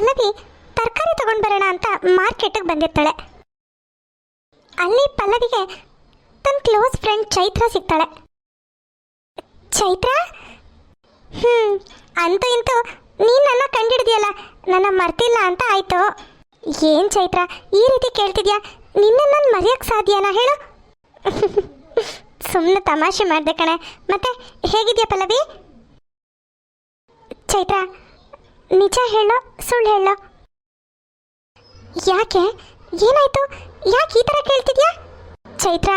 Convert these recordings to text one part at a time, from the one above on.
ಪಲ್ಲವಿ ತರಕಾರಿ ತಗೊಂಡು ಬರೋಣ ಅಂತ ಮಾರ್ಕೆಟಿಗೆ ಬಂದಿರ್ತಾಳೆ. ಅಲ್ಲಿ ಪಲ್ಲವಿಗೆ ತನ್ನ ಕ್ಲೋಸ್ ಫ್ರೆಂಡ್ ಚೈತ್ರ ಸಿಗ್ತಾಳೆ. ಚೈತ್ರ? ಹ್ಞೂ ಅಂತೂ ಇಂತೂ ನೀನ್ ನನ್ನ ಕಂಡಿಡ್ದಿಯಲ್ಲ, ನನ್ನ ಮರ್ತಿಲ್ಲ ಅಂತ ಆಯಿತು. ಏನು ಚೈತ್ರ, ಈ ರೀತಿ ಕೇಳ್ತಿದ್ಯಾ? ನಿನ್ನ ನಾನು ಮರೆಯೋಕ್ಕೆ ಸಾಧ್ಯನಾ ಹೇಳು. ಸುಮ್ಮನೆ ತಮಾಷೆ ಮಾಡಿದೆ ಕಣೆ. ಮತ್ತೆ ಹೇಗಿದೆಯಾ ಪಲ್ಲವಿ? ಚೈತ್ರ ನಿಜ ಹೇಳೋ, ಸುಳ್ಳು ಹೇಳೋ. ಯಾಕೆ? ಏನಾಯ್ತು? ಯಾಕೆ ಈ ಥರ ಕೇಳ್ತಿದ್ಯಾ? ಚೈತ್ರ,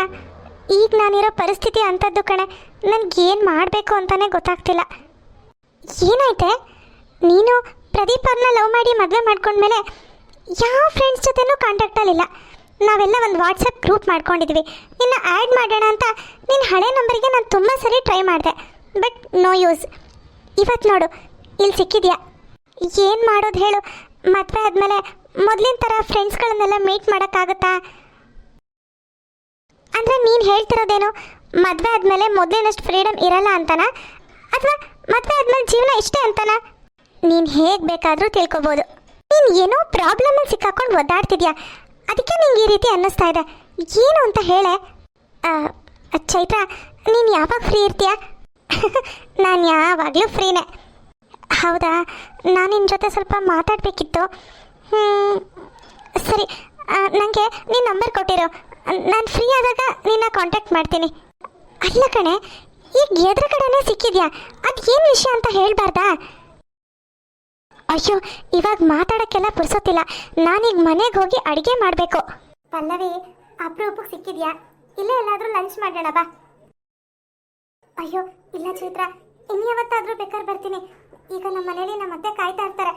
ಈಗ ನಾನಿರೋ ಪರಿಸ್ಥಿತಿ ಅಂಥದ್ದು ಕಣೆ. ನನಗೇನು ಮಾಡಬೇಕು ಅಂತಾನೆ ಗೊತ್ತಾಗ್ತಿಲ್ಲ. ಏನಾಯ್ತೆ? ನೀನು ಪ್ರದೀಪ್ ಅವ್ರನ್ನ ಲವ್ ಮಾಡಿ ಮದುವೆ ಮಾಡ್ಕೊಂಡ್ಮೇಲೆ ಯಾವ ಫ್ರೆಂಡ್ಸ್ ಜೊತೆನೂ ಕಾಂಟ್ಯಾಕ್ಟಲ್ಲಿಲ್ಲ ನಾವೆಲ್ಲ ಒಂದು ವಾಟ್ಸಪ್ ಗ್ರೂಪ್ ಮಾಡ್ಕೊಂಡಿದ್ವಿ. ನಿನ್ನ ಆ್ಯಡ್ ಮಾಡೋಣ ಅಂತ ನಿನ್ನ ಹಳೆ ನಂಬರಿಗೆ ನಾನು ತುಂಬ ಸರಿ ಟ್ರೈ ಮಾಡಿದೆ. ಬಟ್ ನೋ ಯೂಸ್ ಇವತ್ತು ನೋಡು ಇಲ್ಲಿ ಸಿಕ್ಕಿದ್ಯಾ? ಏನು ಮಾಡೋದು ಹೇಳು? ಮದುವೆ ಆದಮೇಲೆ ಮೊದಲಿನ ಥರ ಫ್ರೆಂಡ್ಸ್ಗಳನ್ನೆಲ್ಲ ಮೀಟ್ ಮಾಡೋಕ್ಕಾಗತ್ತಾ? ಅಂದರೆ ನೀನು ಹೇಳ್ತಿರೋದೇನು, ಮದುವೆ ಆದಮೇಲೆ ಮೊದಲಿನಷ್ಟು ಫ್ರೀಡಮ್ ಇರಲ್ಲ ಅಂತನಾ? ಅಥವಾ ಮದುವೆ ಆದಮೇಲೆ ಜೀವನ ಇಷ್ಟೇ ಅಂತನಾ? ನೀನು ಹೇಗೆ ಬೇಕಾದರೂ ತಿಳ್ಕೊಬೋದು. ನೀನು ಏನೋ ಪ್ರಾಬ್ಲಮಲ್ಲಿ ಸಿಕ್ಕಾಕೊಂಡು ಒದ್ದಾಡ್ತಿದ್ಯಾ? ಅದಕ್ಕೆ ನಿಂಗೆ ಈ ರೀತಿ ಅನ್ನಿಸ್ತಾ ಇದೆ. ಏನು ಅಂತ ಹೇಳೆ? ಚೈತ್ರ, ನೀನು ಯಾವಾಗ ಫ್ರೀ ಇರ್ತೀಯಾ? ನಾನು ಯಾವಾಗಲೂ ಫ್ರೀನೇ ಹೌದಾ? ನಾನು ನಿನ್ನ ಜೊತೆ ಸ್ವಲ್ಪ ಮಾತಾಡಬೇಕಿತ್ತು. ಸರಿ. ನನಗೆ ನಿನ್ನ ನಂಬರ್ ಕೊಟ್ಟಿರು. ನಾನು ಫ್ರೀ ಆದಾಗ ನಿನ್ನ ಕಾಂಟ್ಯಾಕ್ಟ್ ಮಾಡ್ತೀನಿ. ಅಲ್ಲ ಕಣೆ, ಈಗ ಎದುರುಗಡೆನೇ ಸಿಕ್ಕಿದ್ಯಾ? ಅದು ಏನು ವಿಷಯ ಅಂತ ಹೇಳಬಾರ್ದಾ? ಅಯ್ಯೋ, ಇವಾಗ ಮಾತಾಡೋಕ್ಕೆಲ್ಲ ಪುರ್ಸೋತಿಲ್ಲ ನಾನೀಗ ಮನೆಗೆ ಹೋಗಿ ಅಡುಗೆ ಮಾಡಬೇಕು. ಪಲ್ಲವಿ ಅಪರೂಪಕ್ಕೆ ಸಿಕ್ಕಿದ್ಯಾ? ಇಲ್ಲೇ ಎಲ್ಲಾದರೂ ಲಂಚ್ ಮಾಡೋಣ ಬಾ. ಅಯ್ಯೋ, ಇಲ್ಲ ಚೈತ್ರ, ಇನ್ಯಾವತ್ತಾದ್ರೂ ಬೇಕಾದ್ರೆ ಬರ್ತೀನಿ. ಈಗ ನಮ್ಮ ಮನೇಲಿ ನಮ್ಮ ಅತ್ತೆ ಕಾಯ್ತಾ ಇರ್ತಾರೆ.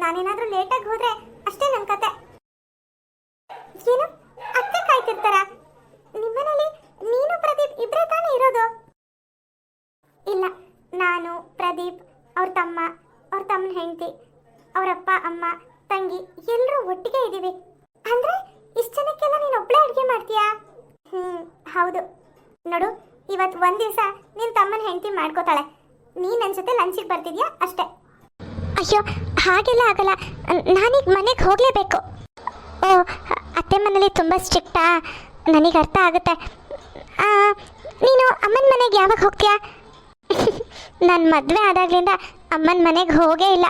ನಾನೇನಾದ್ರೂ ಲೇಟಾಗಿ ಹೋದ್ರೆ ಅಷ್ಟೇ ನನ್ನ ಕತೆ. ಏನು? ಅತ್ತೆ ಕಾಯ್ತಿರ್ತಾರ? ನಿಮ್ಮನೇಲಿ ನೀನು ಪ್ರದೀಪ್ ಇಬ್ಬರೇ ತಾನೇ ಇರೋದು? ಇಲ್ಲ, ನಾನು, ಪ್ರದೀಪ್, ಅವ್ರ ತಮ್ಮ, ಅವ್ರ ತಮ್ಮನ ಹೆಂಡತಿ ಅವರಪ್ಪ ಅಮ್ಮ, ತಂಗಿ ಎಲ್ಲರೂ ಒಟ್ಟಿಗೆ ಇದ್ದೀವಿ ಅಂದ್ರೆ ಇಷ್ಟು ಜನಕ್ಕೆಲ್ಲ ನೀನು ಒಬ್ಳೆ ಅಡುಗೆ ಮಾಡ್ತೀಯಾ? ಹ್ಮ್, ಹೌದು. ನೋಡು ಇವತ್ತು ಒಂದ್ ದಿವಸ ನಿನ್ನ ತಮ್ಮನ ಹೆಂಡತಿ ಮಾಡ್ಕೋತಾಳೆ. ನೀ ನನ್ನ ಜೊತೆ ಲಂಚಿಗೆ ಬರ್ತಿದ್ಯಾ? ಅಷ್ಟೇ. ಅಯ್ಯೋ, ಹಾಗೆಲ್ಲ ಆಗಲ್ಲ. ನಾನೀಗ ಮನೆಗೆ ಹೋಗಲೇಬೇಕು. ಓ, ಅತ್ತೆ ಮನೇಲಿ ತುಂಬ ಸ್ಟ್ರಿಕ್ಟಾ? ನನಗೆ ಅರ್ಥ ಆಗುತ್ತೆ. ನೀನು ಅಮ್ಮನ ಮನೆಗೆ ಯಾವಾಗ ಹೋಗ್ತೀಯಾ? ನನ್ನ ಮದುವೆ ಆದಾಗ್ಲಿಂದ ಅಮ್ಮನ ಮನೆಗೆ ಹೋಗೇ ಇಲ್ಲ.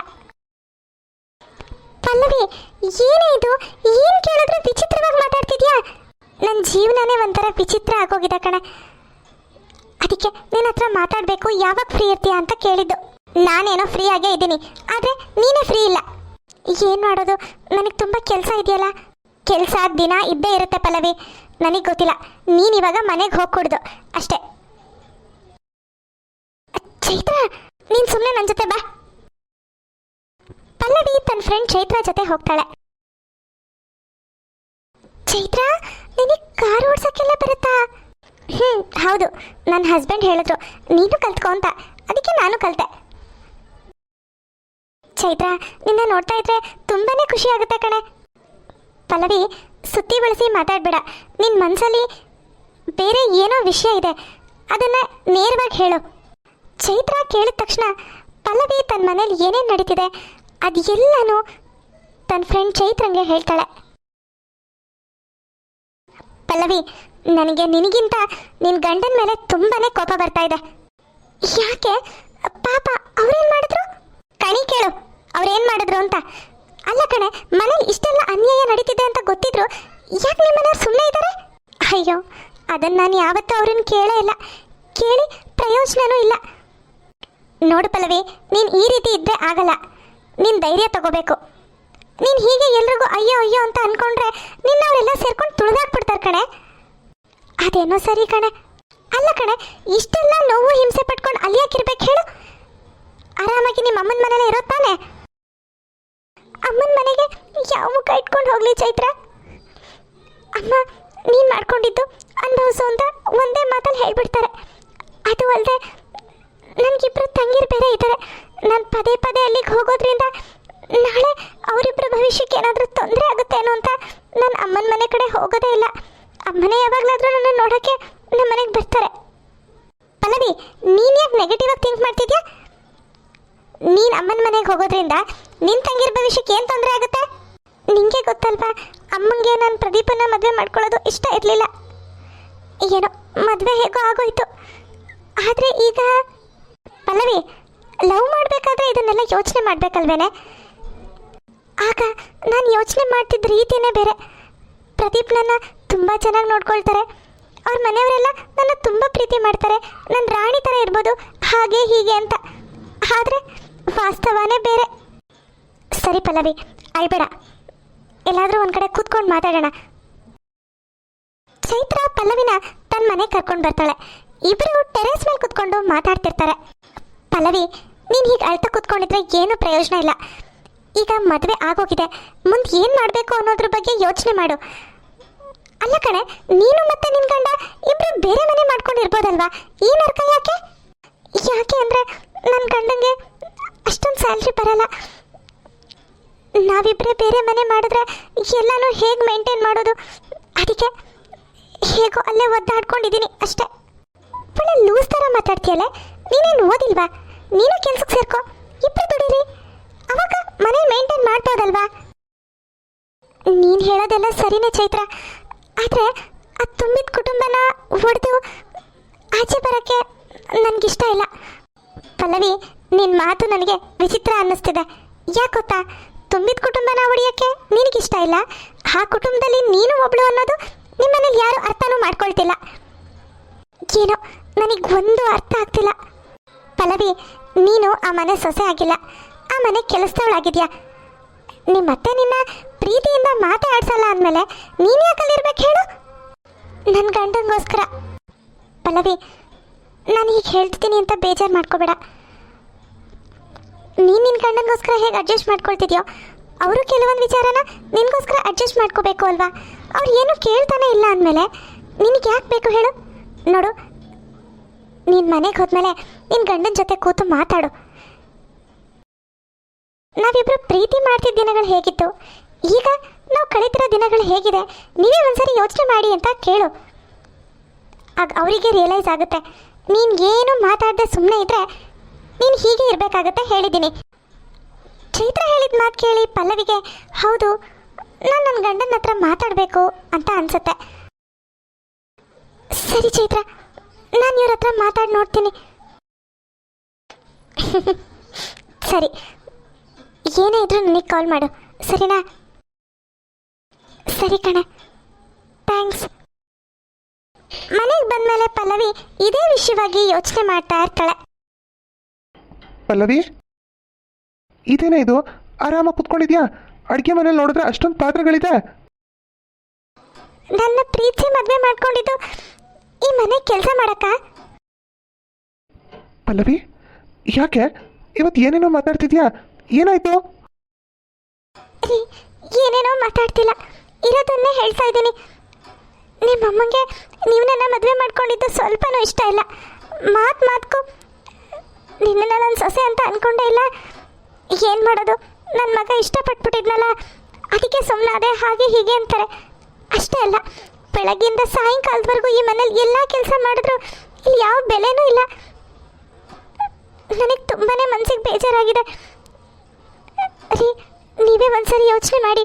ಪಲ್ಲವಿ, ಏನೇ ಇದು? ಏನು ಕೇಳಿದ್ರೆ ವಿಚಿತ್ರವಾಗಿ ಮಾತಾಡ್ತಿದ್ಯಾ? ನನ್ನ ಜೀವನನೇ ಒಂಥರ ವಿಚಿತ್ರ ಆಗೋಗಿದೆ ಕಣೆ. ಅದಕ್ಕೆ ನಿನ್ನ ಹತ್ರ ಮಾತಾಡಬೇಕು, ಯಾವಾಗ ಫ್ರೀ ಇರ್ತೀಯ ಅಂತ ಕೇಳಿದ್ದು. ನಾನೇನೋ ಫ್ರೀ ಆಗೇ ಇದ್ದೀನಿ, ಆದರೆ ನೀನೇ ಫ್ರೀ ಇಲ್ಲ. ಏನು ಮಾಡೋದು? ನನಗೆ ತುಂಬ ಕೆಲಸ ಇದೆಯಲ್ಲ? ಕೆಲಸ ದಿನ ಇದ್ದೇ ಇರುತ್ತೆ ಪಲ್ಲವಿ. ನನಗೆ ಗೊತ್ತಿಲ್ಲ, ನೀನು ಇವಾಗ ಮನೆಗೆ ಹೋಗ್ಕೊಡ್ದು. ಅಷ್ಟೇ. ಚೈತ್ರ, ನೀನು ಸುಮ್ಮನೆ ನನ್ನ ಜೊತೆ ಬಾ. ಪಲ್ಲವಿ ತನ್ನ ಫ್ರೆಂಡ್ ಚೈತ್ರ ಜೊತೆ ಹೋಗ್ತಾಳೆ. ಚೈತ್ರ, ನಿನಗೆ ಕಾರ್ ಓಡ್ಸಕ್ಕೆಲ್ಲ ಬರುತ್ತಾ? ಹ್ಞೂ ಹೌದು. ನನ್ನ ಹಸ್ಬೆಂಡ್ ಹೇಳಿದ್ರು, ನೀನು ಕಲ್ತ್ಕೊ ಅಂತ. ಅದಕ್ಕೆ ನಾನು ಕಲಿತೆ. ಚೈತ್ರ, ನಿನ್ನ ನೋಡ್ತಾ ಇದ್ರೆ ತುಂಬಾನೇ ಖುಷಿ ಆಗುತ್ತೆ ಕಣೆ. ಪಲ್ಲವಿ, ಸುತ್ತಿ ಬಳಸಿ ಮಾತಾಡ್ಬೇಡ. ನಿನ್ನ ಮನಸ್ಸಲ್ಲಿ ಬೇರೆ ಏನೋ ವಿಷಯ ಇದೆ. ಅದನ್ನ ನೇರವಾಗಿ ಹೇಳು. ಚೈತ್ರ ಕೇಳಿದ ತಕ್ಷಣ ಪಲ್ಲವಿ ತನ್ನ ಮನೇಲಿ ಏನೇನು ನಡೀತಿದೆ ಅದು ಎಲ್ಲನೂ ತನ್ನ ಫ್ರೆಂಡ್ ಚೈತ್ರಂಗೆ ಹೇಳ್ತಾಳೆ. ಪಲ್ಲವಿ ನನಗೆ ನಿನಗಿಂತ ನಿನ್ ಗಂಡನ ಮೇಲೆ ತುಂಬಾನೇ ಕೋಪ ಬರ್ತಾ ಇದೆ. ಯಾಕೆ? ಪಾಪ, ಅವ್ರೇನ್ ಮಾಡಿದ್ರು? ಕಣಿ ಕೇಳು, ಅವ್ರೇನ್ ಮಾಡಿದ್ರು ಅಂತ? ಅಲ್ಲ ಕಣೆ, ಮನೆ ಇಷ್ಟೆಲ್ಲ ಅನ್ಯಾಯ ನಡೀತಿದೆ ಅಂತ ಗೊತ್ತಿದ್ರು, ಯಾಕೆ ನಿಮ್ಮ ಮನೆಯವ್ರು ಸುಮ್ಮನೆ ಇದ್ದಾರೆ ಅಯ್ಯೋ ಅದನ್ನ ನಾನು ಯಾವತ್ತೂ ಅವ್ರನ್ನ ಕೇಳೇ ಇಲ್ಲ. ಕೇಳಿ ಪ್ರಯೋಜನನೂ ಇಲ್ಲ. ನೋಡು ಪಲ್ಲವಿ, ನೀನು ಈ ರೀತಿ ಇದ್ದರೆ ಆಗಲ್ಲ. ನೀನು ಧೈರ್ಯ ತಗೋಬೇಕು. ನೀನು ಹೀಗೆ ಎಲ್ರಿಗೂ ಅಯ್ಯೋ ಅಯ್ಯೋ ಅಂತ ಅನ್ಕೊಂಡ್ರೆ ನಿನ್ನವರೆಲ್ಲ ಸೇರ್ಕೊಂಡು ತುಳಿದಾಕ್ಬಿಡ್ತಾರೆ ಕಣೆ. ಅದೇನೋ ಸರಿ ಕಣೆ. ಅಲ್ಲ ಕಣೆ, ಇಷ್ಟೆಲ್ಲ ನೋವು ಹಿಂಸೆ ಪಟ್ಕೊಂಡು ಅಲ್ಲಿ ಹೇಳು. ಆರಾಮಾಗಿ ನಿಮ್ಮ ಅಮ್ಮನ ಮನೇಲೆ ಇರೋ ತಾನೆ? ಅಮ್ಮನ ಮನೆಗೆ ಯಾವ ಮುಖ ಇಟ್ಕೊಂಡು ಹೋಗ್ಲಿ ಚೈತ್ರ? ಅಮ್ಮ, ನೀನು ಮಾಡ್ಕೊಂಡಿದ್ದು ಅನುಭವಿಸು ಅಂತ ಒಂದೇ ಮಾತಲ್ಲಿ ಹೇಳ್ಬಿಡ್ತಾರೆ. ಅದು ಅಲ್ಲದೆ ನನಗಿಬ್ರು ತಂಗಿರು ಬೇರೆ ಇದ್ದಾರೆ ನಾನು ಪದೇ ಪದೇ ಅಲ್ಲಿಗೆ ಹೋಗೋದ್ರಿಂದ ನಾಳೆ ಅವರಿಬ್ಬರ ಭವಿಷ್ಯಕ್ಕೆ ಏನಾದರೂ ತೊಂದರೆ ಆಗುತ್ತೇನೋ ಅಂತ ನಾನು ಅಮ್ಮನ ಮನೆ ಕಡೆ ಹೋಗೋದೇ ಇಲ್ಲ. ಅಮ್ಮನೇ ಯಾವಾಗಲಾದರೂ ನನ್ನ ನೋಡೋಕ್ಕೆ ನಮ್ಮ ಮನೆಗೆ ಬರ್ತಾರೆ. ಪಲ್ಲವಿ, ನೀನು ಯಾಕೆ ನೆಗೆಟಿವ್ ಆಗಿ ಥಿಂಕ್ ಮಾಡ್ತಿದ್ಯಾ? ನೀನು ಅಮ್ಮನ ಮನೆಗೆ ಹೋಗೋದ್ರಿಂದ ನಿನ್ನ ತಂಗಿರ ಭವಿಷ್ಯಕ್ಕೆ ಏನು ತೊಂದರೆ ಆಗುತ್ತೆ? ನಿಂಗೆ ಗೊತ್ತಲ್ವಾ, ಅಮ್ಮಂಗೆ ನಾನು ಪ್ರದೀಪನ ಮದುವೆ ಮಾಡ್ಕೊಳ್ಳೋದು ಇಷ್ಟ ಇರಲಿಲ್ಲ. ಏನೋ ಮದುವೆ ಹೇಗೋ ಆಗೋಯ್ತು. ಆದರೆ ಈಗ ಪಲ್ಲವಿ, ಲವ್ ಮಾಡಬೇಕಾದ್ರೆ ಇದನ್ನೆಲ್ಲ ಯೋಚನೆ ಮಾಡಬೇಕಲ್ವೇನೆ? ಆಗ ನಾನು ಯೋಚನೆ ಮಾಡ್ತಿದ್ದ ರೀತಿಯೇ ಬೇರೆ. ಪ್ರದೀಪ್ ನನ್ನ ತುಂಬ ಚೆನ್ನಾಗಿ ನೋಡ್ಕೊಳ್ತಾರೆ. ಅವ್ರ ಮನೆಯವರೆಲ್ಲ ನನ್ನ ತುಂಬ ಪ್ರೀತಿ ಮಾಡ್ತಾರೆ. ನನ್ನ ರಾಣಿ ಥರ ಇರ್ಬೋದು, ಹಾಗೆ ಹೀಗೆ ಅಂತ. ಆದರೆ ವಾಸ್ತವನೇ ಬೇರೆ. ಸರಿ ಪಲ್ಲವಿ, ಅಳ್ಬೇಡ. ಎಲ್ಲಾದರೂ ಒಂದು ಕಡೆ ಕೂತ್ಕೊಂಡು ಮಾತಾಡೋಣ. ಚೈತ್ರ ಪಲ್ಲವಿನ ತನ್ನ ಮನೆಗೆ ಕರ್ಕೊಂಡು ಬರ್ತಾಳೆ. ಇಬ್ಬರು ಟೆರೇಸ್ ಮೇಲೆ ಕೂತ್ಕೊಂಡು ಮಾತಾಡ್ತಿರ್ತಾರೆ. ಪಲ್ಲವಿ, ನೀನು ಹೀಗೆ ಅಳ್ತಾ ಕೂತ್ಕೊಂಡಿದ್ರೆ ಏನು ಪ್ರಯೋಜನ ಇಲ್ಲ. ಈಗ ಮದುವೆ ಆಗೋಗಿದೆ. ಮುಂದೆ ಏನು ಮಾಡಬೇಕು ಅನ್ನೋದ್ರ ಬಗ್ಗೆ ಯೋಚನೆ ಮಾಡು. ಅಲ್ಲ ಕಣೆ, ನೀನು ಮತ್ತೆ ನಿನ್ ಗಂಡ ಇಬ್ರು ಬೇರೆ ಮನೆ ಮಾಡ್ಕೊಂಡಿರ್ಬೋದಲ್ವಾ? ಈ ನರ್ಕ ಯಾಕೆ? ಯಾಕೆ ಅಂದ್ರೆ ನನ್ನ ಗಂಡಂಗೆ ಅಷ್ಟೊಂದು ಸ್ಯಾಲ್ರಿ ಬರಲ್ಲ. ನಾವಿಬ್ಬರೇ ಬೇರೆ ಮನೆ ಮಾಡಿದ್ರೆ ಎಲ್ಲನೂ ಹೇಗೆ ಮೇಂಟೈನ್ ಮಾಡೋದು? ಅದಕ್ಕೆ ಹೇಗೋ ಅಲ್ಲೇ ಒದ್ದಾಡ್ಕೊಂಡಿದ್ದೀನಿ ಅಷ್ಟೇ. ಒಳ್ಳೆ ಲೂಸ್ ಥರ ಮಾತಾಡ್ತೀಯಲ್ಲ? ನೀನೇನು ಓದಿಲ್ವಾ? ನೀನು ಕೆಲ್ಸಕ್ಕೆ ಸೇರ್ಕೋ. ಇಬ್ಬರು ದುಡೀರಿ. ಅವಾಗ ಮನೆ ಮೇಂಟೈನ್ ಮಾಡ್ಬೋದಲ್ವಾ ನೀನು ಹೇಳೋದೆಲ್ಲ ಸರಿನೇ ಚೈತ್ರ. ಆದರೆ ಆ ತುಂಬಿದ ಕುಟುಂಬನ ಒಡೆದು ಆಚೆ ಬರೋಕ್ಕೆ ನನಗಿಷ್ಟ ಇಲ್ಲ. ಪಲ್ಲವಿ ನಿನ್ನ ಮಾತು ನನಗೆ ವಿಚಿತ್ರ ಅನ್ನಿಸ್ತಿದೆ. ಯಾಕೆ ಗೊತ್ತಾ? ತುಂಬಿದ ಕುಟುಂಬನ ಒಡೆಯೋಕ್ಕೆ ನಿನಗಿಷ್ಟ ಇಲ್ಲ. ಆ ಕುಟುಂಬದಲ್ಲಿ ನೀನು ಒಬ್ಳು ಅನ್ನೋದು ನಿಮ್ಮನೇಲಿ ಯಾರು ಅರ್ಥನೂ ಮಾಡ್ಕೊಳ್ತಿಲ್ಲ. ಏನೋ ನನಗೆ ಒಂದು ಅರ್ಥ ಆಗ್ತಿಲ್ಲ. ಪಲ್ಲವಿ, ನೀನು ಆ ಮನೆ ಸೊಸೆ ಆಗಿಲ್ಲ. ಆ ಮನೆ ಕೆಲಸದವಳಾಗಿದ್ಯಾ? ನಿಮ್ಮತ್ತೆ ನಿನ್ನ ಪ್ರೀತಿಯಿಂದ ಮಾತಾಡ್ಸಲ್ಲ ಅಂದಮೇಲೆ ನೀನು ಯಾಕಲ್ಲಿರ್ಬೇಕು ಹೇಳು? ನನ್ನ ಗಂಡನಿಗೋಸ್ಕರ. ಪಲ್ಲವಿ, ನಾನು ಹೀಗೆ ಹೇಳ್ತಿದ್ದೀನಿ ಅಂತ ಬೇಜಾರು ಮಾಡ್ಕೋಬೇಡ. ನೀನು ನಿನ್ನ ಗಂಡನಿಗೋಸ್ಕರ ಹೇಗೆ ಅಡ್ಜಸ್ಟ್ ಮಾಡ್ಕೊಳ್ತಿದ್ಯೋ, ಅವರು ಕೆಲವೊಂದು ವಿಚಾರನ ನಿನಗೋಸ್ಕರ ಅಡ್ಜಸ್ಟ್ ಮಾಡ್ಕೋಬೇಕು ಅಲ್ವಾ? ಅವ್ರು ಏನು ಕೇಳ್ತಾನೆ ಇಲ್ಲ ಅಂದಮೇಲೆ ನಿನಗೆ ಯಾಕೆ ಬೇಕು ಹೇಳು? ನೋಡು, ನೀನು ಮನೆಗೆ ಹೋದ್ಮೇಲೆ ನಿನ್ನ ಗಂಡನ ಜೊತೆ ಕೂತು ಮಾತಾಡು. ನಾವಿಬ್ರು ಪ್ರೀತಿ ಮಾಡ್ತಿದ್ದ ದಿನಗಳು ಹೇಗಿತ್ತು? ಈಗ ನಾವು ಕಳೀತಿರೋ ದಿನಗಳು ಹೇಗಿದೆ? ನೀವೇ ಒಂದ್ಸರಿ ಯೋಚನೆ ಮಾಡಿ ಅಂತ ಕೇಳು. ಆಗ ಅವರಿಗೆ ರಿಯಲೈಸ್ ಆಗುತ್ತೆ. ನೀನು ಏನು ಮಾತಾಡದೆ ಸುಮ್ಮನೆ ಇದ್ರೆ ನೀನು ಹೀಗೆ ಇರಬೇಕಾಗತ್ತೆ ಹೇಳಿದ್ದೀನಿ. ಚೈತ್ರ ಹೇಳಿದ ಮಾತು ಕೇಳಿ ಪಲ್ಲವಿಗೆ, ಹೌದು, ನಾನು ನನ್ನ ಗಂಡನ ಹತ್ರ ಮಾತಾಡಬೇಕು ಅಂತ ಅನ್ಸುತ್ತೆ. ಸರಿ ಚೈತ್ರ, ನಾನು ಇವ್ರ ಹತ್ರ ಮಾತಾಡಿ ನೋಡ್ತೀನಿ. ಸರಿ ಏನೇ ಇದ್ರೂ ನನಗೆ ಕಾಲ್ ಮಾಡು. ಸರಿನಾ? ಸರಿ ಕಣ. ಥ್ಯಾಂಕ್ಸ್ ಮನೆಗೆ ಬಂದಮೇಲೆ ಪಲ್ಲವಿ ಇದೇ ವಿಷಯವಾಗಿ ಯೋಚನೆ ಮಾಡ್ತಾ ಇರ್ತಾಳೆ. ಪಲ್ಲವಿ? ಇದೇನೇ ಇದು? ಆರಾಮಾಗಿ ಕುತ್ಕೊಂಡಿದ್ಯಾ? ಅಡುಗೆ ಮನೇಲಿ ನೋಡಿದ್ರೆ ಅಷ್ಟೊಂದು ಪಾತ್ರೆಗಳಿದೆ. ನನ್ನ ಪ್ರೀತಿ ಮದುವೆ ಮಾಡ್ಕೊಂಡಿದ್ದು ಈ ಮನೆ ಕೆಲಸ ಮಾಡಕ್ಕ? ಪಲ್ಲವಿ? ಯಾಕೆ? ಇವತ್ತು ಏನೇನೋ ಮಾತಾಡ್ತಿದ್ಯಾ? ಏನಾಯ್ತು? ಏನೇನೋ ಮಾತಾಡ್ತಿಲ್ಲ. ಇರೋದನ್ನೇ ಹೇಳ್ತಾ ಇದ್ದೀನಿ. ನಿಮ್ಮಮ್ಮಂಗೆ ನೀವು ನನ್ನ ಮದುವೆ ಮಾಡ್ಕೊಂಡಿದ್ದು ಸ್ವಲ್ಪನೂ ಇಷ್ಟ ಇಲ್ಲ. ಮಾತು ಮಾತ್ಕು ನಿನ್ನನ್ನು ನನ್ನ ಸೊಸೆ ಅಂತ ಅಂದ್ಕೊಂಡೇ ಇಲ್ಲ. ಏನು ಮಾಡೋದು? ನನ್ನ ಮಗ ಇಷ್ಟಪಟ್ಬಿಟ್ಟಿದ್ನಲ್ಲ. ಅದಕ್ಕೆ ಸುಮ್ಮನೆ ಅದೇ ಹಾಗೆ ಹೀಗೆ ಅಂತಾರೆ. ಅಷ್ಟೇ ಅಲ್ಲ ಬೆಳಗ್ಗಿಂದ ಸಾಯಂಕಾಲದವರೆಗೂ ಈ ಮನೇಲಿ ಎಲ್ಲ ಕೆಲಸ ಮಾಡಿದ್ರು. ಇಲ್ಲಿ ಯಾವ ಬೆಲೆನೂ ಇಲ್ಲ. ನನಗೆ ತುಂಬಾ ಮನಸ್ಸಿಗೆ ಬೇಜಾರಾಗಿದೆ. ರೀ, ನೀವೇ ಒಂದ್ಸರಿ ಯೋಚನೆ ಮಾಡಿ.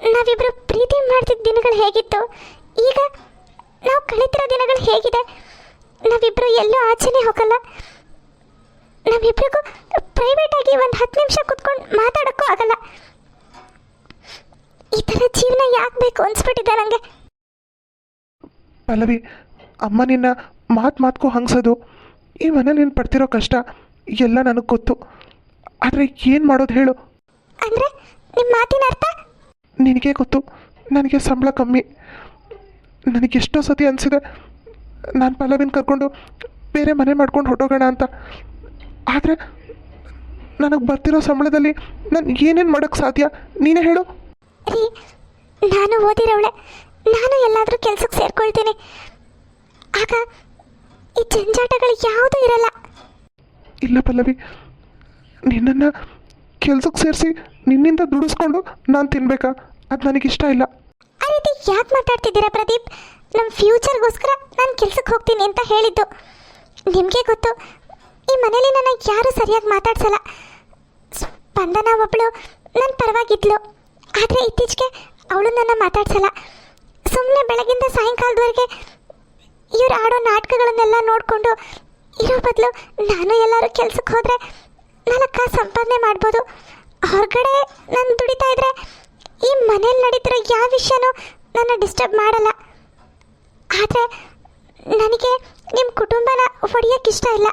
ನಾವಿಬ್ರು ಪ್ರೀತಿ ಮಾಡ್ತಿದ್ದ ದಿನಗಳು ಹೇಗಿತ್ತು? ಈಗ ನಾವು ಕಳೀತಿರೋ ದಿನಗಳು ಹೇಗಿದೆ? ನಾವಿಬ್ರು ಎಲ್ಲೂ ಆಚೆನೆ ಹೋಗಲ್ಲ. ಪ್ರೈವೇಟ್ ಆಗಿ ಒಂದು ಹತ್ತು ನಿಮಿಷ ಕುತ್ಕೊಂಡು ಮಾತಾಡೋಕ್ಕೂ ಆಗಲ್ಲ. ಈ ಥರ ಜೀವನ ಯಾಕೆ ಬೇಕು ಅನ್ಸ್ಬಿಟ್ಟಿದೆ ನನಗೆ ಪಲ್ಲವಿ, ಅಮ್ಮ ನಿನ್ನ ಮಾತು ಮಾತ್ಕೋ ಹಂಗ್ಸೋದು. ಈ ಮನೇಲಿ ನೀನು ಪಡ್ತಿರೋ ಕಷ್ಟ ಎಲ್ಲ ನನಗೆ ಗೊತ್ತು. ಆದರೆ ಏನು ಮಾಡೋದು ಹೇಳು? ಅಂದರೆ ನಿಮ್ಮ ಮಾತಿನ ಅರ್ಥ? ನಿನಗೆ ಗೊತ್ತು ನನಗೆ ಸಂಬಳ ಕಮ್ಮಿ. ನನಗೆ ಎಷ್ಟೋ ಸತಿ ಅನಿಸಿದೆ ನಾನು ಪಲ್ಲವಿನ ಕರ್ಕೊಂಡು ಬೇರೆ ಮನೆ ಮಾಡ್ಕೊಂಡು ಹೊಟ್ಟೋಗೋಣ ಅಂತ. ಆದರೆ ನನಗೆ ಬರ್ತಿರೋ ಸಂಬಳದಲ್ಲಿ ನಾನು ಏನೇನು ಮಾಡೋಕ್ಕೆ ಸಾಧ್ಯ? ನೀನೇ ಹೇಳು. ರೀ ನಾನು ಓದಿರೋಳೆ ನಾನು ಎಲ್ಲಾದರೂ ಕೆಲಸಕ್ಕೆ ಸೇರ್ಕೊಳ್ತೀನಿ. ಆಗ ಈ ಜಂಜಾಟಗಳು ಯಾವುದೂ ಇರಲ್ಲ. ಇಲ್ಲ ಪಲ್ಲವಿ ನಿನ್ನನ್ನು ಕೆಲ್ಸಕ್ಕೆ ಸೇರಿಸಿ ನಿನ್ನಿಂದ ದುಡಿಸ್ಕೊಂಡು ನಾನು ತಿನ್ಬೇಕಾ? ಅದು ನನಗೆ ಇಷ್ಟ ಇಲ್ಲ. ಆ ರೀತಿ ಯಾಕೆ ಮಾತಾಡ್ತಿದ್ದೀರಾ ಪ್ರದೀಪ್? ನಮ್ಮ ಫ್ಯೂಚರ್ಗೋಸ್ಕರ ನಾನು ಕೆಲ್ಸಕ್ಕೆ ಹೋಗ್ತೀನಿ ಅಂತ ಹೇಳಿದ್ದು. ನಿಮಗೆ ಗೊತ್ತು, ಈ ಮನೇಲಿ ನನ್ನ ಯಾರೂ ಸರಿಯಾಗಿ ಮಾತಾಡ್ಸಲ್ಲ. ಸ್ಪಂದನ ಒಬ್ಬಳು ನನ್ನ ಪರವಾಗಿದ್ಲು. ಆದರೆ ಇತ್ತೀಚೆಗೆ ಅವಳು ನನ್ನ ಮಾತಾಡ್ಸಲ್ಲ. ಸುಮ್ಮನೆ ಬೆಳಗಿಂದ ಸಾಯಂಕಾಲದವರೆಗೆ ಇವ್ರು ಆಡೋ ನಾಟಕಗಳನ್ನೆಲ್ಲ ನೋಡಿಕೊಂಡು ಇರೋ ಬದಲು ನಾನು ಎಲ್ಲರೂ ಕೆಲ್ಸಕ್ಕೆ ಹೋದರೆ ನಾಲ್ಕು ಕಾಸು ಸಂಪಾದನೆ ಮಾಡ್ಬೋದು. ಹೊರಗಡೆ ನಾನು ದುಡಿತಾ ಇದ್ರೆ ಈ ಮನೇಲಿ ನಡೀತಿರೋ ಯಾವ ವಿಷಯನೂ ನನ್ನ ಡಿಸ್ಟರ್ಬ್ ಮಾಡಲ್ಲ. ಆದರೆ ನನಗೆ ನಿಮ್ಮ ಕುಟುಂಬನ ಹೊಡೆಯೋಕ್ಕೆ ಇಷ್ಟ ಇಲ್ಲ.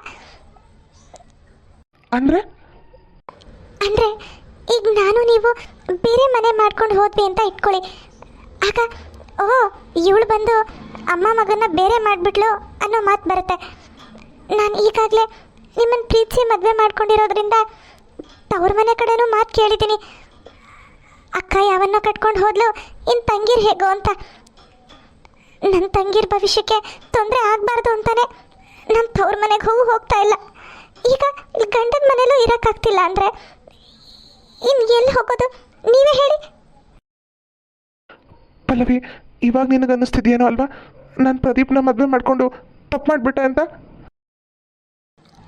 ಅಂದರೆ? ಅಂದರೆ ಈಗ ನಾನು ನೀವು ಬೇರೆ ಮನೆ ಮಾಡ್ಕೊಂಡು ಹೋದ್ವಿ ಅಂತ ಇಟ್ಕೊಳ್ಳಿ. ಆಗ ಓ ಇವಳು ಬಂದು ಅಮ್ಮ ಮಗನ ಬೇರೆ ಮಾಡಿಬಿಟ್ಲು ಅನ್ನೋ ಮಾತು ಬರುತ್ತೆ. ನಾನು ಈಗಾಗಲೇ ನಿಮ್ಮನ್ನು ಪ್ರೀತಿ ಮದುವೆ ಮಾಡ್ಕೊಂಡಿರೋದ್ರಿಂದ ತವ್ರ ಮನೆ ಕಡೆನೂ ಮಾತು ಕೇಳಿದ್ದೀನಿ. ಅಕ್ಕ ಯಾವನ್ನೋ ಕಟ್ಕೊಂಡು ಹೋದ್ಲು ಇನ್ನು ತಂಗಿರ್ ಹೇಗೋ ಅಂತ. ನನ್ನ ತಂಗಿರ್ ಭವಿಷ್ಯಕ್ಕೆ ತೊಂದರೆ ಆಗಬಾರ್ದು ಅಂತಾನೆ ನಾನು ತವ್ರ ಮನೆಗೆ ಹೋಗಿ ಹೋಗ್ತಾ ಇಲ್ಲ. ಈಗ ಗಂಡನ ಮನೇಲೂ ಇರೋಕ್ಕಾಗ್ತಿಲ್ಲ ಅಂದರೆ ಇನ್ನು ಎಲ್ಲಿ ಹೋಗೋದು? ನೀವೇ ಹೇಳಿ. ಪಲ್ಲವಿ, ಇವಾಗ ನಿನಗೆ ಅನ್ನಿಸ್ತಿದ್ಯೇನೋ ಅಲ್ವಾ? ನಾನು ಪ್ರದೀಪ್ನ ಮದುವೆ ಮಾಡಿಕೊಂಡು ತಪ್ಪು ಮಾಡಿಬಿಟ್ಟೆ ಅಂತ?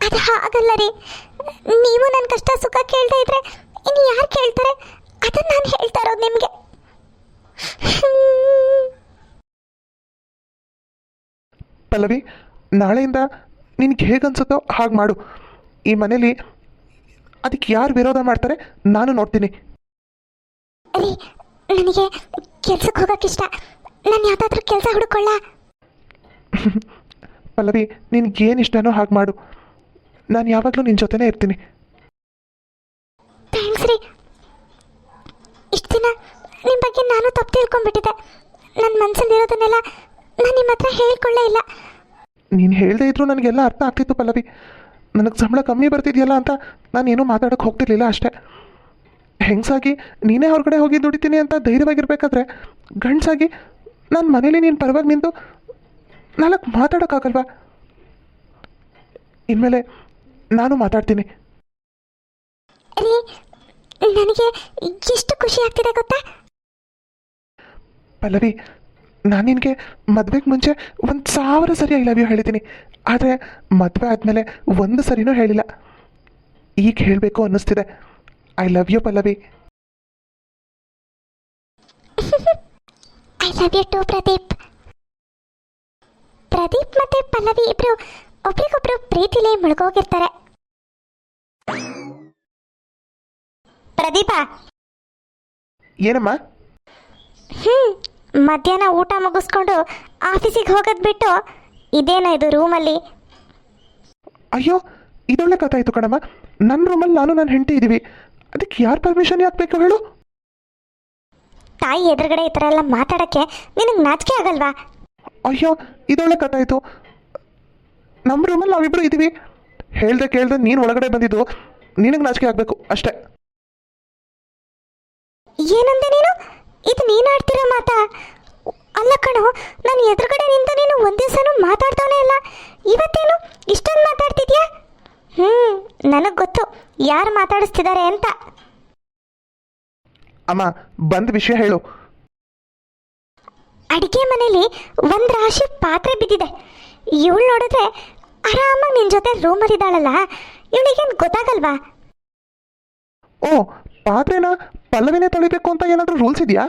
ಅದು ಹಾಗಲ್ಲ ರೀ. ನೀವು ನನ್ನ ಕಷ್ಟ ಸುಖ ಕೇಳ್ತಾ ಇದ್ರೆ ಇನ್ನು ಯಾರು ಕೇಳ್ತಾರೆ? ಅದನ್ನ ನಾನು ಹೇಳ್ತಾ ಇರೋದು ನಿಮಗೆ. ಪಲ್ಲವಿ ನಾಳೆಯಿಂದ ನಿನಗೆ ಹೇಗನ್ಸುತ್ತೋ ಹಾಗೆ ಮಾಡು. ಈ ಮನೇಲಿ ಅದಕ್ಕೆ ಯಾರು ವಿರೋಧ ಮಾಡ್ತಾರೆ ನಾನು ನೋಡ್ತೀನಿ. ರೀ ನನಗೆ ಕೆಲ್ಸಕ್ಕೆ ಇಷ್ಟ. ನಾನು ಯಾವುದಾದ್ರೂ ಕೆಲಸ ಹುಡುಕೊಳ್ಳ ಪಲ್ಲವಿ ನಿನ್ಗೆ ಏನು ಇಷ್ಟನೋ ಹಾಗೆ ಮಾಡು. ನಾನು ಯಾವಾಗಲೂ ನಿನ್ನ ಜೊತೆನೇ ಇರ್ತೀನಿ. ಥ್ಯಾಂಕ್ಸ್ ರೀ. ಇಷ್ಟು ದಿನ ನಿಮ್ಮ ಬಗ್ಗೆ ನಾನು ತಪ್ಪು ತಿಳ್ಕೊಂಡ್ಬಿಟ್ಟಿದ್ದೆ. ನನ್ನ ಮನಸ್ಸಲ್ಲಿರೋದನ್ನೆಲ್ಲ ನಾನು ನಿಮ್ಮ ಹತ್ರ ಹೇಳ್ಕೊಳ್ಳೇ ಇಲ್ಲ. ನೀನು ಹೇಳದೇ ಇದ್ರೂ ನನಗೆಲ್ಲ ಅರ್ಥ ಆಗ್ತಿತ್ತು ಪಲ್ಲವಿ. ನನಗೆ ಸಂಬಳ ಕಮ್ಮಿ ಬರ್ತಿದೆಯಲ್ಲ ಅಂತ ನಾನು ಏನೂ ಮಾತಾಡೋಕ್ಕೆ ಹೋಗ್ತಿರ್ಲಿಲ್ಲ ಅಷ್ಟೇ. ಹೆಂಗಸಾಗಿ ನೀನೇ ಹೊರಗಡೆ ಹೋಗಿ ದುಡಿತೀನಿ ಅಂತ ಧೈರ್ಯವಾಗಿರ್ಬೇಕಾದ್ರೆ ಗಂಡಸಾಗಿ ನನ್ನ ಮನೇಲಿ ನೀನು ಪರವಾಗಿ ನಿಂತು ನಾಲ್ಕು ಮಾತಾಡೋಕ್ಕಾಗಲ್ವಾ? ಇನ್ಮೇಲೆ ನಾನು ಮಾತಾಡ್ತೀನಿ. ರೀ ನನಗೆ ಎಷ್ಟು ಖುಷಿ ಆಗ್ತಿದೆ ಗೊತ್ತಾ? ಪಲ್ಲವಿ ನಾನು ನಿನಗೆ ಮದುವೆಗೆ ಮುಂಚೆ ಒಂದು ಸಾವಿರ ಸರಿ ಐ ಲವ್ ಯು ಹೇಳಿದ್ದೀನಿ. ಆದರೆ ಮದುವೆ ಆದಮೇಲೆ ಒಂದು ಸರಿನೂ ಹೇಳಿಲ್ಲ. ಈಗ ಹೇಳಬೇಕು ಅನ್ನಿಸ್ತಿದೆ. I love you Pallavi. I love you too Pradeep. Pradeep ಮತ್ತೆ ಪಲ್ಲವಿ ಇಬ್ರು ಒಬ್ರಿಗೊಬ್ರು ಪ್ರೀತಿಲಿ ಮುಳುಗೋಗಿರ್ತಾರೆ. ಪ್ರದೀಪ. ಏನಮ್ಮ? ಹ್ಮ್ ಮಧ್ಯಾಹ್ನ ಊಟ ಮುಗಿಸ್ಕೊಂಡು ಆಫೀಸಿಗೆ ಹೋಗದ್ ಬಿಟ್ಟು ಇದೇನ ಇದು ರೂಮಲ್ಲಿ? ಅಯ್ಯೋ ಇದೊಳ್ಳೆ ಕಥೆ ಆಯ್ತು ಕಣಮ್ಮ. ನನ್ನ ರೂಮಲ್ಲಿ ನಾನು ನನ್ನ ಹೆಂಡತಿ ಇದೀವಿ. ಅದಕ್ಕೆ ಯಾರು ಪರ್ಮಿಷನ್ ಯಾಕೆ ಬೇಕು ಹೇಳು? ತಾಯಿ ಎದುರುಗಡೆ ಈ ಥರ ಎಲ್ಲ ಮಾತಾಡೋಕ್ಕೆ ನಿನಗೆ ನಾಚಿಕೆ ಆಗಲ್ವಾ? ಅಯ್ಯೋ ಇದೊಳ್ಳೆ ಕಥೆ ಆಯಿತು. ನಮ್ಮ ರೂಮಲ್ಲಿ ನಾವಿಬ್ಬರು ಇದ್ದೀವಿ. ಹೇಳ್ದೆ ಕೇಳ್ದೆ ನೀನು ಒಳಗಡೆ ಬಂದಿದ್ದು ನಿನಗೆ ನಾಚಿಕೆ ಆಗಬೇಕು ಅಷ್ಟೇ. ಏನಂದೆ ನೀನು? ಇದು ನೀನು ಆಡ್ತಿರೋ ಮಾತಾ? ಅಲ್ಲ ಕಣೋ ನಾನು ಎದುರುಗಡೆ ನಿಂತು ನೀನು ಒಂದ್ ದಿವಸನೂ ಮಾತಾಡ್ತಾನೆ ಇಲ್ಲ. ಇವತ್ತೇನು ಇಷ್ಟೊಂದು ಮಾತಾಡ್ತಿದ್ಯಾ? ಹ್ಞೂ ನನಗೆ ಗೊತ್ತು. ಯಾರು ಮಾತಾಡಿಸ್ತಿದ್ದಾರೆ ಅಂತ. ಅಮ್ಮ ಬಂದ ವಿಷಯ ಹೇಳು. ಅಡಿಗೆ ಮನೆಯಲ್ಲಿ ಒಂದು ರಾಶಿ ಪಾತ್ರೆ ಬಿದ್ದಿದೆ. ಇವಳು ನೋಡಿದ್ರೆ ಆರಾಮಾಗಿ ನಿನ್ನ ಜೊತೆ ರೂಮಲ್ಲಿದ್ದಾಳಲ್ಲ ಇವಳಿಗೇನು ಗೊತ್ತಾಗಲ್ವಾ? ಓ ಪಾತ್ರೆನ ಪಲ್ಲವಿನೇ ತೊಳಿಬೇಕು ಅಂತ ಏನಾದರೂ ರೂಲ್ಸ್ ಇದೆಯಾ?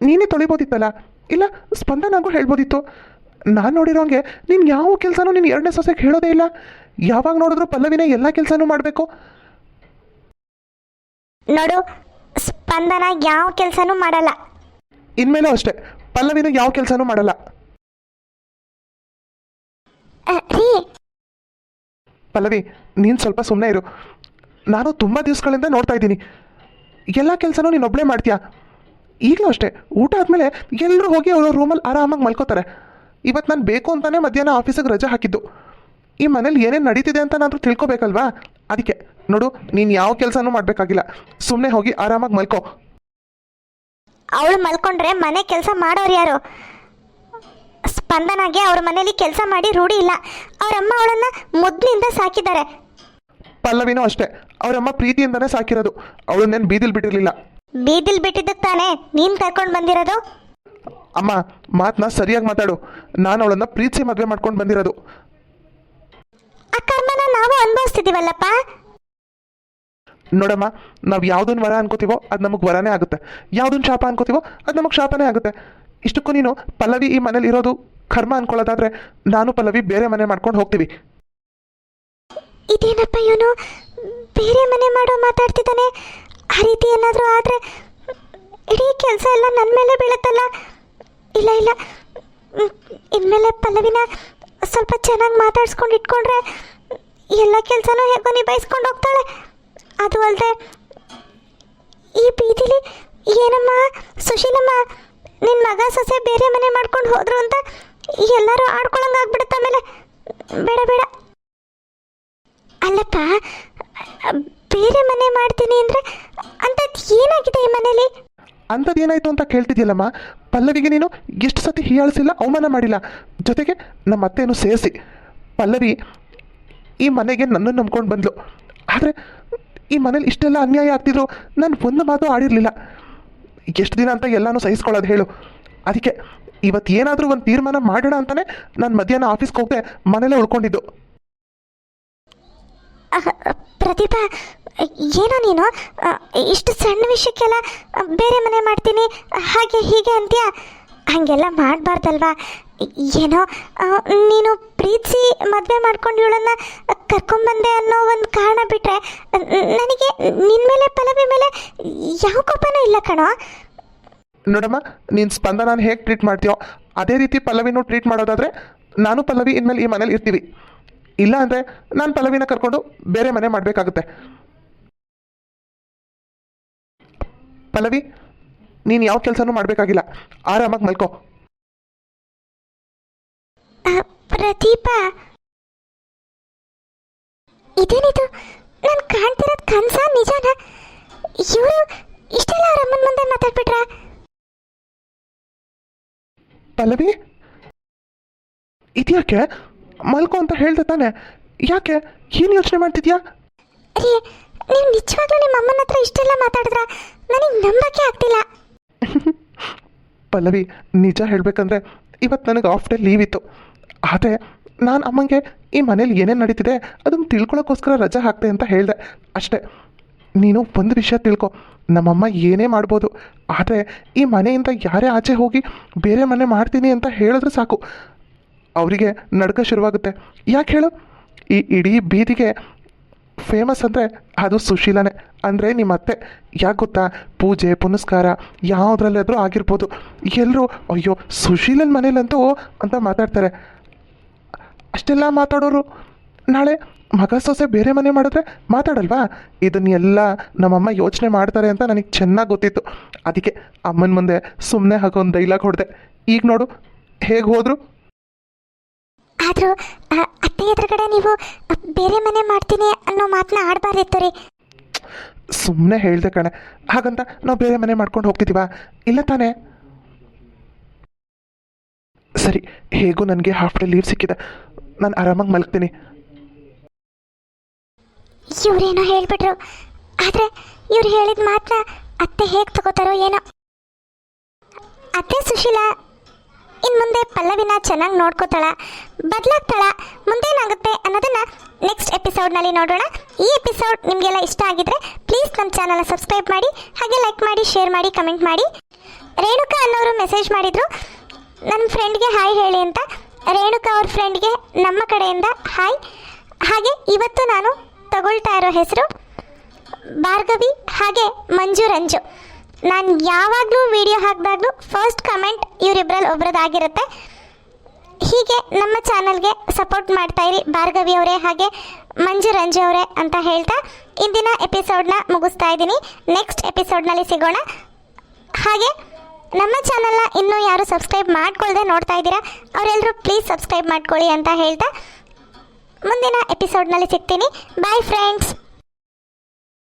ನೀನೇ ತೊಳಿಬೋದಿತ್ತಲ್ಲ? ಇಲ್ಲ ಸ್ಪಂದನಾಗೂ ಹೇಳ್ಬೋದಿತ್ತು. ನಾನು ನೋಡಿರೋಂಗೆ ನೀನು ಯಾವ ಕೆಲಸನೂ ನೀನು ಎರಡನೇ ಸೊಸೆಗೆ ಹೇಳೋದೇ ಇಲ್ಲ. ಯಾವಾಗ ನೋಡಿದ್ರು ಪಲ್ಲವಿನೇ ಎಲ್ಲ ಕೆಲಸನೂ ಮಾಡಬೇಕು. ನೋಡು ಸ್ಪಂದನ ಯಾವ ಕೆಲಸನೂ ಮಾಡಲ್ಲ. ಇನ್ಮೇಲೂ ಅಷ್ಟೇ ಪಲ್ಲವಿನ ಯಾವ ಕೆಲಸನೂ ಮಾಡಲ್ಲ ಅ, ರೀ ಪಲ್ಲವಿ, ನೀನು ಸ್ವಲ್ಪ ಸುಮ್ಮನೆ ಇರು. ನಾನು ತುಂಬ ದಿವಸಗಳಿಂದ ನೋಡ್ತಾ ಇದ್ದೀನಿ. ಎಲ್ಲ ಕೆಲಸನೂ ನೀನು ಒಬ್ಬಳೇ ಮಾಡ್ತೀಯಾ? ಈಗಲೂ ಅಷ್ಟೇ. ಊಟ ಆದಮೇಲೆ ಎಲ್ಲರೂ ಹೋಗಿ ಅವ್ರ ರೂಮಲ್ಲಿ ಆರಾಮಾಗಿ ಮಲ್ಕೋತಾರೆ. ಇವತ್ತು ನಾನು ಬೇಕು ಅಂತಾನೆ ಮಧ್ಯಾಹ್ನ ಆಫೀಸಿಗೆ ರಜೆ ಹಾಕಿದ್ದು. ಈ ಮನೇಲಿ ಏನೇನು ನಡೀತಿದೆ ಅಂತ ನಾನು ತಿಳ್ಕೊಬೇಕಲ್ವಾ? ಅದಕ್ಕೆ. ನೋಡು, ನೀನು ಯಾವ ಕೆಲಸನೂ ಮಾಡಬೇಕಾಗಿಲ್ಲ. ಸುಮ್ಮನೆ ಹೋಗಿ ಆರಾಮಾಗಿ ಮಲ್ಕೋ. ಅವಳು ಮಲ್ಕೊಂಡ್ರೆ ಮನೆ ಕೆಲಸ ಮಾಡೋರು ಯಾರು? ಸ್ಪಂದನಾಗೆ ಅವ್ರ ಮನೇಲಿ ಕೆಲಸ ಮಾಡಿ ರೂಢಿ ಇಲ್ಲ. ಅವರಮ್ಮ ಅವಳನ್ನ ಮೊದ್ಲಿಂದ ಸಾಕಿದ್ದಾರೆ. ಪಲ್ಲವಿನೂ ಅಷ್ಟೇ. ಅವರಮ್ಮ ಪ್ರೀತಿಯಿಂದನೇ ಸಾಕಿರೋದು. ಅವಳನ್ನೇನು ಬೀದಿಲ್ ಬಿಟ್ಟಿರಲಿಲ್ಲ. ಬೀದಿಲ್ ಬಿಟ್ಟಿದ್ದಕ್ಕೆ ತಾನೇ? ನೀನ್ ಕರ್ಕೊಂಡು ಬಂದಿರೋದು? ಅಮ್ಮ ಮಾತನ್ನ ಸರಿಯಾಗಿ ಮಾತಾಡು. ನಾನು ಅವಳನ್ನ ಪ್ರೀತಿಸಿ ಮದುವೆ ಮಾಡ್ಕೊಂಡು ಬಂದಿರೋದು. ಕರ್ಮನ ನಾವು ಅನುಭವಿಸ್ತಿದೀವಲ್ಲಪ್ಪ? ನೋಡಮ್ಮ ನಾವು ಯಾವುದನ್ನ ವರ ಅನ್ಕೋತೀವೋ ಅದು ನಮಗೆ ವರನೇ ಆಗುತ್ತೆ. ಯಾವುದನ್ನ ಶಾಪ ಅನ್ಕೋತೀವೋ ಅದು ನಮಗೆ ಶಾಪನೇ ಆಗುತ್ತೆ. ಇಷ್ಟಕ್ಕೂ ನೀನು ಪಲ್ಲವಿ ಈ ಮನೇಲಿ ಇರೋದು ಕರ್ಮ ಅನ್ಕೊಳ್ಳೋದಾದ್ರೆ ನಾನು ಪಲ್ಲವಿ ಬೇರೆ ಮನೆ ಮಾಡ್ಕೊಂಡು ಹೋಗ್ತೀವಿ. ಇದೇನಪ್ಪ ಇವನು? ಬೇರೆ ಮನೆ ಮಾಡೋ ಮಾತಾಡ್ತಿದ್ದಾನೆ. ಆ ರೀತಿ ಏನಾದರೂ ಆದರೆ ಇಡೀ ಕೆಲಸ ಎಲ್ಲ ನನ್ನ ಮೇಲೆ ಬೀಳುತ್ತಲ್ಲ? ಇಲ್ಲ ಇಲ್ಲ. ಇನ್ಮೇಲೆ ಪಲ್ಲವಿನ ಸ್ವಲ್ಪ ಚೆನ್ನಾಗಿ ಮಾತಾಡ್ಸ್ಕೊಂಡು ಇಟ್ಕೊಂಡ್ರೆ ಎಲ್ಲ ಕೆಲಸನೂ ಹೇಗೋ ನಿಭಾಯಿಸ್ಕೊಂಡು ಹೋಗ್ತಾಳೆ. ಅದು ಅಲ್ಲದೆ ಈ ಬೀದಿಲಿ ಏನಮ್ಮ, ಸುಶೀಲಮ್ಮ ನಿನ್ನ ಮಗ ಸೊಸೆ ಬೇರೆ ಮನೆ ಮಾಡ್ಕೊಂಡು ಹೋದ್ರು ಅಂತ ಎಲ್ಲರೂ ಆಡ್ಕೊಳಂಗಾಗ್ಬಿಡುತ್ತೆ ಆಮೇಲೆ ಬೇಡ ಬೇಡ. ಅಲ್ಲಪ್ಪ, ಬೇರೆ ಮನೆ ಮಾಡ್ತೀನಿ ಅಂದ್ರೆ ಅಂಥದ್ದು ಏನಾಗಿದೆ ಈ ಮನೇಲಿ? ಅಂಥದ್ದು ಏನಾಯ್ತು ಅಂತ ಕೇಳ್ತಿದ್ಯಲ್ಲಮ್ಮ? ಪಲ್ಲವಿಗೆ ನೀನು ಎಷ್ಟು ಸತಿ ಹೀಯಾಳಿಸಿಲ್ಲ, ಅವಮಾನ ಮಾಡಿಲ್ಲ. ಜೊತೆಗೆ ನಮ್ಮ ಅತ್ತೆಯನ್ನು ಸೇರಿಸಿ. ಪಲ್ಲವಿ ಈ ಮನೆಗೆ ನನ್ನನ್ನು ನಂಬ್ಕೊಂಡು ಬಂದ್ಲು. ಆದರೆ ಈ ಮನೇಲಿ ಇಷ್ಟೆಲ್ಲ ಅನ್ಯಾಯ ಆಗ್ತಿದ್ರು ನಾನು ಒಂದು ಮಾತು ಆಡಿರಲಿಲ್ಲ. ಎಷ್ಟು ದಿನ ಅಂತ ಎಲ್ಲನೂ ಸಹಿಸ್ಕೊಳ್ಳೋದು ಹೇಳು. ಅದಕ್ಕೆ ಇವತ್ತು ಏನಾದರೂ ಒಂದು ತೀರ್ಮಾನ ಮಾಡೋಣ ಅಂತಾನೆ ನಾನು ಮಧ್ಯಾಹ್ನ ಆಫೀಸ್ಗೆ ಹೋಗದೆ ಮನೇಲೇ ಉಳ್ಕೊಂಡಿದ್ದು. ಪ್ರತಿಭಾ ಏನೋ ನೀನು? ಇಷ್ಟು ಸಣ್ಣ ವಿಷಯಕ್ಕೆಲ್ಲ ಬೇರೆ ಮನೆ ಮಾಡ್ತೀನಿ, ಹಾಗೆ ಹೀಗೆ ಅಂತ್ಯಾ? ಹಾಗೆಲ್ಲ ಮಾಡಬಾರ್ದಲ್ವಾ? ಏನೋ ನೀನು ಪ್ರೀತಿಸಿ ಮದುವೆ ಮಾಡ್ಕೊಂಡು ಇವಳನ್ನು ಕರ್ಕೊಂಡ್ಬಂದೆ ಅನ್ನೋ ಒಂದು ಕಾರಣ ಬಿಟ್ಟರೆ ನನಗೆ ನಿನ್ನ ಮೇಲೆ ಪಲವಿ ಮೇಲೆ ಯಾವ ಕೋಪನೂ ಇಲ್ಲ ಕಣೋ. ನೋಡಮ್ಮ, ನೀನು ಸ್ಪಂದನ ಹೇಗೆ ಟ್ರೀಟ್ ಮಾಡ್ತೀಯೋ, ಅದೇ ರೀತಿ ಪಲ್ಲವಿನೂ ಟ್ರೀಟ್ ಮಾಡೋದಾದರೆ, ನಾನು ಪಲ್ಲವಿ ಇನ್ಮೇಲೆ ಈ ಮನೇಲಿ ಇರ್ತೀವಿ. ಇಲ್ಲ ಅಂದರೆ ನಾನು ಪಲ್ಲವಿನ ಕರ್ಕೊಂಡು ಬೇರೆ ಮನೆ ಮಾಡಬೇಕಾಗುತ್ತೆ. ಪಲ್ಲವಿ, ನೀನು ಯಾವ ಕೆಲಸನೂ ಮಾಡಬೇಕಾಗಿಲ್ಲ. ಆರಾಮಾಗಿ ಮಲ್ಕೋ. ಪ್ರದೀಪಾ. ಇದೇನಿದು? ನಾನು ಕಾಣ್ತಿರೋದು ಇವರು ಇಷ್ಟೆಲ್ಲ ಅವರ ಅಮ್ಮನ ಮುಂದೆ ಮಾತಾಡ್ಬಿಟ್ರ? ಪಲ್ಲವಿ? ಇದ್ಯಾಕೆ? ಮಲ್ಕೋ ಅಂತ ಹೇಳ್ದೆ ತಾನೆ. ಯಾಕೆ? ಏನು ಯೋಚನೆ ಮಾಡ್ತಿದ್ಯಾ? ರೀ ನೀವು ನಿಜವಾಗ್ಲೂ ನಿಮ್ಮ ಅಮ್ಮನ ಹತ್ರ ಇಷ್ಟೆಲ್ಲ ಮಾತಾಡಿದ್ರ ನನಗೆ ನಂಬಕ್ಕೆ ಆಗ್ತಿಲ್ಲ. ಪಲ್ಲವಿ ನಿಜ ಹೇಳಬೇಕಂದ್ರೆ ಇವತ್ತು ನನಗೆ ಆಫ್ ಡೇ ಲೀವ್ ಇತ್ತು. ಆದರೆ ನಾನು ಅಮ್ಮಂಗೆ ಈ ಮನೇಲಿ ಏನೇನು ನಡೀತಿದೆ ಅದನ್ನು ತಿಳ್ಕೊಳ್ಳೋಕ್ಕೋಸ್ಕರ ರಜೆ ಹಾಕ್ತೆ ಅಂತ ಹೇಳಿದೆ. ಅಷ್ಟೇ. ನೀನು ಒಂದು ವಿಷಯ ತಿಳ್ಕೊ. ನಮ್ಮಮ್ಮ ಏನೇ ಮಾಡ್ಬೋದು. ಆದರೆ ಈ ಮನೆಯಿಂದ ಯಾರೇ ಆಚೆ ಹೋಗಿ ಬೇರೆ ಮನೆ ಮಾಡ್ತೀನಿ ಅಂತ ಹೇಳಿದ್ರೆ ಸಾಕು. ಅವರಿಗೆ ನಡ್ಕ ಶುರುವಾಗುತ್ತೆ. ಯಾಕೆ ಹೇಳು? ಈ ಇಡೀ ಬೀದಿಗೆ ಫೇಮಸ್ ಅಂದರೆ ಅದು ಸುಶೀಲನೇ. ಅಂದರೆ ನಿಮ್ಮ ಅತ್ತೆ ಯಾಕೆ ಗೊತ್ತಾ? ಪೂಜೆ, ಪುನಸ್ಕಾರ ಯಾವುದ್ರಲ್ಲಾದರೂ ಆಗಿರ್ಬೋದು. ಎಲ್ಲರೂ ಅಯ್ಯೋ ಸುಶೀಲನ ಮನೇಲಂತೂ ಅಂತ ಮಾತಾಡ್ತಾರೆ. ಅಷ್ಟೆಲ್ಲ ಮಾತಾಡೋರು. ನಾಳೆ ಮಗ ಸೊಸೆ ಬೇರೆ ಮನೆ ಮಾಡಿದ್ರೆ ಮಾತಾಡಲ್ವಾ? ಇದನ್ನೆಲ್ಲ ನಮ್ಮಮ್ಮ ಯೋಚನೆ ಮಾಡ್ತಾರೆ ಅಂತ ನನಗೆ ಚೆನ್ನಾಗಿ ಗೊತ್ತಿತ್ತು. ಅದಕ್ಕೆ ಅಮ್ಮನ ಮುಂದೆ ಸುಮ್ಮನೆ ಹಾಗೊಂದು ಡೈಲಾಗ್ ಹೊಡೆದೆ. ಈಗ ನೋಡು ಹೇಗೆ ಹೋದ್ರು? ಆದರೂ ಅತ್ತೆ ಎದುರುಗಡೆ ನೀವು ಬೇರೆ ಮನೆ ಮಾಡ್ತೀನಿ ಅನ್ನೋ ಮಾತನ್ನ ಆಡಬಾರ್ದಿತ್ತು ರೀ. ಸುಮ್ಮನೆ ಹೇಳ್ದೆ ಕಣೆ. ಹಾಗಂತ ನಾವು ಬೇರೆ ಮನೆ ಮಾಡ್ಕೊಂಡು ಹೋಗ್ತಿದ್ದೀವಾ ಇಲ್ಲ ತಾನೇ? ಸರಿ ಹೇಗೂ ನನಗೆ ಹಾಫ್ ಡೇ ಲೀವ್ ಸಿಕ್ಕಿದೆ. ನಾನು ಆರಾಮಾಗಿ ಮಲಗ್ತೀನಿ. ಇವ್ರೇನೋ ಹೇಳ್ಬಿಟ್ರು. ಆದರೆ ಇವ್ರು ಹೇಳಿದ ಮಾತ್ರ ಅತ್ತೆ ಹೇಗೆ ತಗೋತಾರೋ ಏನೋ. ಅತ್ತೆ ಸುಶೀಲಾ ಇನ್ನು ಮುಂದೆ ಪಲ್ಲವಿನ ಚೆನ್ನಾಗಿ ನೋಡ್ಕೋತಾಳ, ಬದಲಾಗ್ತಾಳ, ಮುಂದೇನಾಗುತ್ತೆ ಅನ್ನೋದನ್ನ ನೆಕ್ಸ್ಟ್ ಎಪಿಸೋಡ್ನಲ್ಲಿ ನೋಡೋಣ. ಈ ಎಪಿಸೋಡ್ ನಿಮಗೆಲ್ಲ ಇಷ್ಟ ಆಗಿದ್ರೆ ಪ್ಲೀಸ್ ನಮ್ಮ ಚಾನಲ್ನ ಸಬ್ಸ್ಕ್ರೈಬ್ ಮಾಡಿ, ಹಾಗೆ ಲೈಕ್ ಮಾಡಿ ಶೇರ್ ಮಾಡಿ ಕಮೆಂಟ್ ಮಾಡಿ. ರೇಣುಕಾ ಅನ್ನೋರು ಮೆಸೇಜ್ ಮಾಡಿದರು. ನನ್ನ ಫ್ರೆಂಡ್ಗೆ ಹಾಯ್ ಹೇಳಿ ಅಂತ. ರೇಣುಕಾ ಅವ್ರ ಫ್ರೆಂಡ್ಗೆ ನಮ್ಮ ಕಡೆಯಿಂದ ಹಾಯ್ ಹಾಗೆ ಇವತ್ತು ನಾನು ತಗೊಳ್ತಾ ಇರೋ ಹೆಸರು? ಭಾರ್ಗವಿ ಹಾಗೆ ಮಂಜು ರಂಜು. ನಾನು ಯಾವಾಗಲೂ ವಿಡಿಯೋ ಹಾಕಿದಾಗಲೂ ಫಸ್ಟ್ ಕಮೆಂಟ್ ಇವರಿಬ್ಬರಲ್ಲಿ ಒಬ್ರದ್ದಾಗಿರುತ್ತೆ. ಹೀಗೆ ನಮ್ಮ ಚಾನಲ್ಗೆ ಸಪೋರ್ಟ್ ಮಾಡ್ತಾ ಇರಿ ಭಾರ್ಗವಿ ಅವರೇ ಹಾಗೆ ಮಂಜು ರಂಜು ಅವರೇ ಅಂತ ಹೇಳ್ತಾ ಇಂದಿನ ಎಪಿಸೋಡ್ನ ಮುಗಿಸ್ತಾ ಇದ್ದೀನಿ. ನೆಕ್ಸ್ಟ್ ಎಪಿಸೋಡ್ನಲ್ಲಿ ಸಿಗೋಣ. ಹಾಗೆ ನಮ್ಮ ಚಾನಲ್ನ ಇನ್ನೂ ಯಾರು ಸಬ್ಸ್ಕ್ರೈಬ್ ಮಾಡ್ಕೊಳ್ಳದೆ ನೋಡ್ತಾ ಇದ್ದೀರಾ ಅವರೆಲ್ಲರೂ ಪ್ಲೀಸ್ ಸಬ್ಸ್ಕ್ರೈಬ್ ಮಾಡ್ಕೊಳ್ಳಿ ಅಂತ ಹೇಳ್ತಾ ಮುಂದಿನ ಎಪಿಸೋಡ್ನಲ್ಲಿ ಸಿಗ್ತೀನಿ. Bye friends